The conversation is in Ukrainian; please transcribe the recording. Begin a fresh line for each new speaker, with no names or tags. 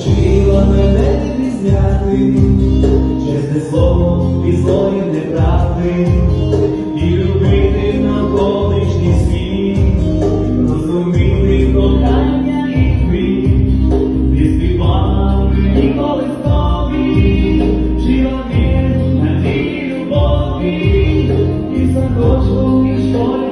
хотіла мене пізняти, чесне слово і злої неправди, і любити на колишній світ, розуміти кохання і хвіт, і співати ніколи тобі, жила вір на тій любові, і за кожну і школі.